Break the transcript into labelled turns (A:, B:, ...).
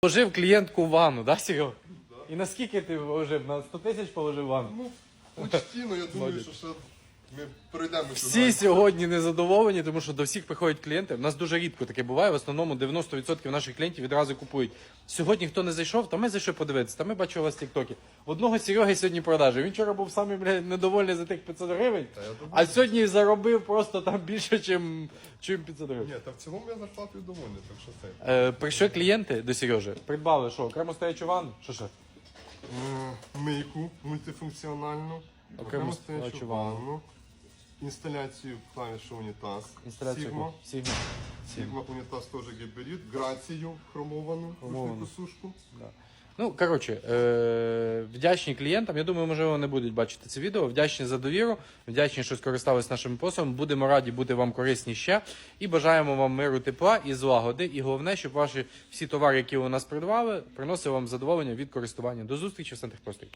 A: Положив клієнтку в ванну, да, Сіго? І наскільки ти вложив? На 100 тисяч положив в ванну?
B: Ну, почти, ну я думаю, що ще ми пройдемо.
A: Всі сьогодні незадоволені, тому що до всіх приходять клієнти. У нас дуже рідко таке буває. В основному 90% наших клієнтів відразу купують. Сьогодні хто не зайшов, то ми зайшли подивитися. Та ми бачили вас в Тіктокі. В одного Сереги сьогодні продажі. Він вчора був самий блядь, недовольний за тих 500 гривень, а сьогодні сьогодні просто там більше, чим, чим 500 гривень.
B: Ні, та в цілому я зарплатою довольний, так що це.
A: Е, прийшли клієнти до Сережі, придбали що? Окремо стоячу ванну? Що ще?
B: Е, Мийку мультифункціональну,
A: Окремо стоячу ванну,
B: інсталяцію клавішу унітаз,
A: Інсталяцію.
B: Sigma,
A: Сігма.
B: Унітаз теж гібрид, грацію
A: хромовану,
B: рушнику сушку.
A: Ну, коротше, е- вдячні клієнтам. Я думаю, можливо, не будуть бачити це відео. Вдячні за довіру, вдячні, що скористались нашими послугами. Будемо раді бути вам корисні ще. І бажаємо вам миру, тепла і злагоди. І головне, щоб ваші всі товари, які ви у нас придбали, приносили вам задоволення від користування. До зустрічі в центрах просторі.